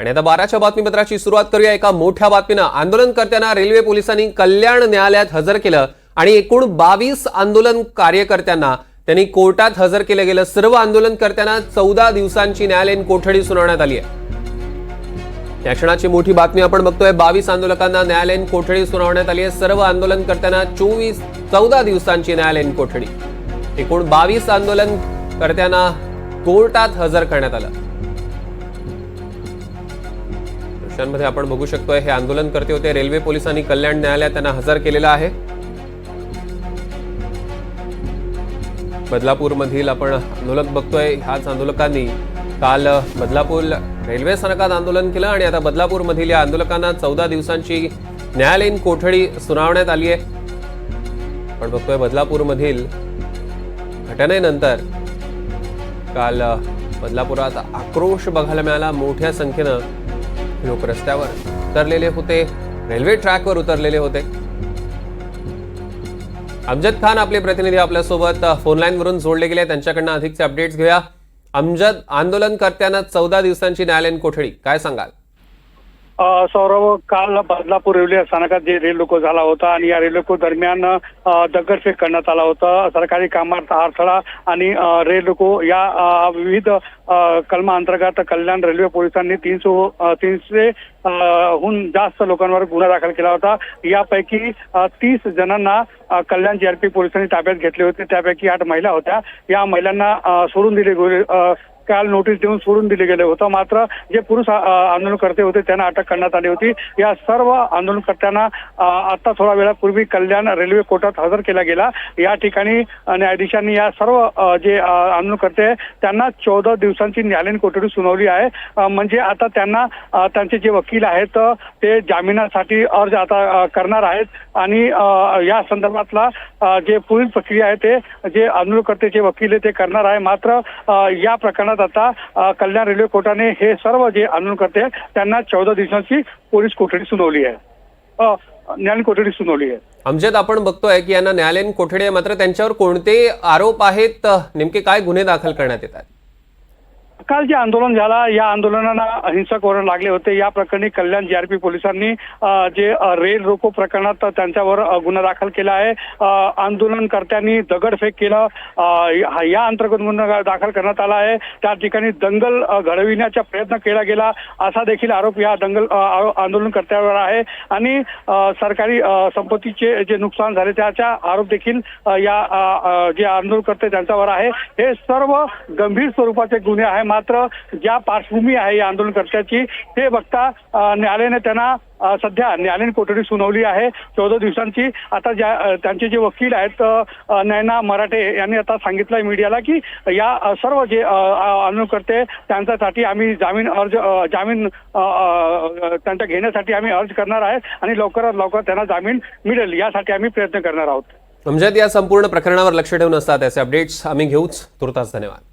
आणि आता बाराच्या बातमीपत्राची सुरुवात करूया. एका मोठ्या बातमीनं आंदोलनकर्त्यांना रेल्वे पोलिसांनी कल्याण न्यायालयात हजर केलं आणि एकूण बावीस आंदोलन कार्यकर्त्यांना त्यांनी कोर्टात हजर केलं गेलं. सर्व आंदोलनकर्त्यांना चौदा दिवसांची न्यायालयीन कोठडी सुनावण्यात आली आहे. या क्षणाची मोठी बातमी आपण बघतोय. बावीस आंदोलकांना न्यायालयीन कोठडी सुनावण्यात आली आहे. सर्व आंदोलनकर्त्यांना चोवीस चौदा दिवसांची न्यायालयीन कोठडी. एकूण बावीस आंदोलनकर्त्यांना कोर्टात हजर करण्यात आलं. दृश्यांमध्ये आपण बघू शकतोय हे आंदोलन करते होते. रेल्वे पोलिसांनी कल्याण न्यायालयात त्यांना हजर केलेलं आहे. बदलापूर मधील आपण आंदोलक बघतोय. ह्याच आंदोलकांनी काल बदलापूर रेल्वे स्थानकात आंदोलन केलं आणि आता बदलापूर मधील या आंदोलकांना चौदा दिवसांची न्यायालयीन कोठडी सुनावण्यात आली आहे. आपण बघतोय बदलापूर मधील घटनेनंतर काल बदलापुरात आक्रोश बघायला मिळाला. मोठ्या संख्येनं लोक रस्त्यावर उतरलेले होते. रेल्वे ट्रॅकवर उतरलेले होते. अमजद खान आपले प्रतिनिधी आपल्यासोबत अ, फोन लाईन वरून जोडले गेले. त्यांच्याकडनं अधिकचे अपडेट्स घेऊया. अमजद आंदोलनकर्त्यांना चौदा दिवसांची न्यायालयीन कोठडी काय सांगाल? सौरव सौरभ काल बदलापूर रेल्वे स्थानकात जे रेल रोको झाला होता आणि या रेल्वे रोको दरम्यान दगडफेक करण्यात आला होता. सरकारी कामात अडथळा आणि अ, रेल रोको या विविध अ, कलमाअंतर्गत कल्याण रेल्वे पोलिसांनी तीनशे तीनशे हून जास्त लोकांवर गुन्हा दाखल केला होता. यापैकी तीस जणांना कल्याण जीआरपी पोलिसांनी ताब्यात घेतले होते. त्यापैकी आठ महिला होत्या. या महिलांना सोडून दिले काल नोटीस देऊन सोडून दिले गेले होतं. मात्र जे पुरुष आंदोलनकर्ते होते त्यांना अटक करण्यात आली होती. या सर्व आंदोलनकर्त्यांना आता थोडा वेळापूर्वी कल्याण रेल्वे कोर्टात हजर केला गेला. या ठिकाणी न्यायाधीशांनी या सर्व जे आंदोलनकर्ते त्यांना चौदा दिवसांची न्यायालयीन कोठडी सुनावली आहे. म्हणजे आता त्यांना त्यांचे जे वकील आहेत ते जामिनासाठी अर्ज आता करणार आहेत. आणि या संदर्भातला जे पुढील प्रक्रिया आहे ते जे आंदोलनकर्ते वकील आहे ते करणार आहे. मात्र या प्रकरणात आता कल्याण रेल्वे कोर्टाने हे सर्व जे आंदोलनकर्ते त्यांना चौदा दिवसांची पोलीस कोठडी सुनावली आहे. न्यायालयीन कोठडी सुनावली आहे. अमजद आपण बघतोय की यांना न्यायालयीन कोठडी आहे मात्र त्यांच्यावर कोणते आरोप आहेत? नेमके काय गुन्हे दाखल करण्यात येतात काल जे आंदोलन झाला या आंदोलनाला हिंसक वरण लागले होते. या प्रकरणी कल्याण जीआरपी पोलिसांनी जे रेल रोको प्रकरणात त्यांच्यावर गुन्हा दाखल केला आहे. आंदोलनकर्त्यांनी दगडफेक केलं. या अंतर्गत गुन्हा दाखल करण्यात आला आहे. त्या ठिकाणी दंगल घडविण्याचा प्रयत्न केला गेला. असा देखील आरोप या दंगल आंदोलनकर्त्यावर आहे. आणि सरकारी संपत्तीचे जे नुकसान झाले त्याचा आरोप देखील या जे आंदोलनकर्ते त्यांच्यावर आहे. हे सर्व गंभीर स्वरूपाचे गुन्हे आहे. मात्र ज्या पार्श्वभूमी आहे या आंदोलनकर्त्याची ते बघता न्यायालयाने त्यांना सध्या न्यायालयीन कोठडी सुनावली आहे. चौदा दिवसांची आता ज्या त्यांचे जे वकील आहेत नयना मराठे यांनी आता सांगितलंय मीडियाला की या सर्व जे आंदोलनकर्ते त्यांच्यासाठी आम्ही जामीन अर्ज जामीन त्यांच्या घेण्यासाठी आम्ही अर्ज करणार आहे आणि लवकरात लवकर त्यांना जामीन मिळेल यासाठी आम्ही प्रयत्न करणार आहोत. अमजद या संपूर्ण प्रकरणावर लक्ष ठेवून असतात त्याचे अपडेट्स आम्ही घेऊच. तुर्तास धन्यवाद.